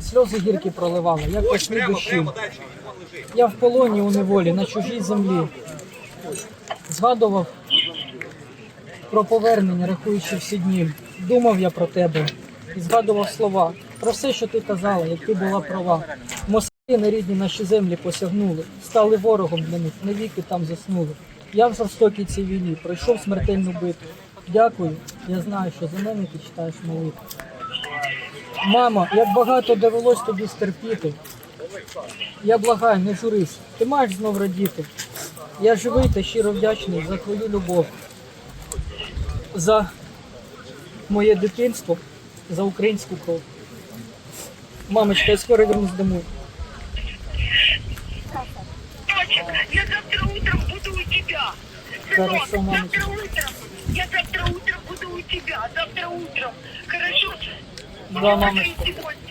сльози гіркі проливала, як пошли дощі. Я в полоні у неволі, на чужій землі. Згадував про повернення, рахуючи всі дні. Думав я про тебе і згадував слова про все, що ти казала, як ти була права. Москалі на рідні наші землі посягнули, стали ворогом для них, навіки там заснули. Я в жорстокій цій війні пройшов смертельну битву. Дякую, я знаю, що за мене ти читаєш молитву. Мамо, як багато довелось тобі стерпіти. Я благаю, не журись, ти маєш знов радіти. Я живий та щиро вдячний за твою любов, за моє дитинство, за українську кров. Мамочка, я скоро вернусь домой. Я завтра утром буду у тебя. Хорошо, мамочка. завтра утром. Я завтра утром буду у тебя. Завтра утром. Хорошо? Да,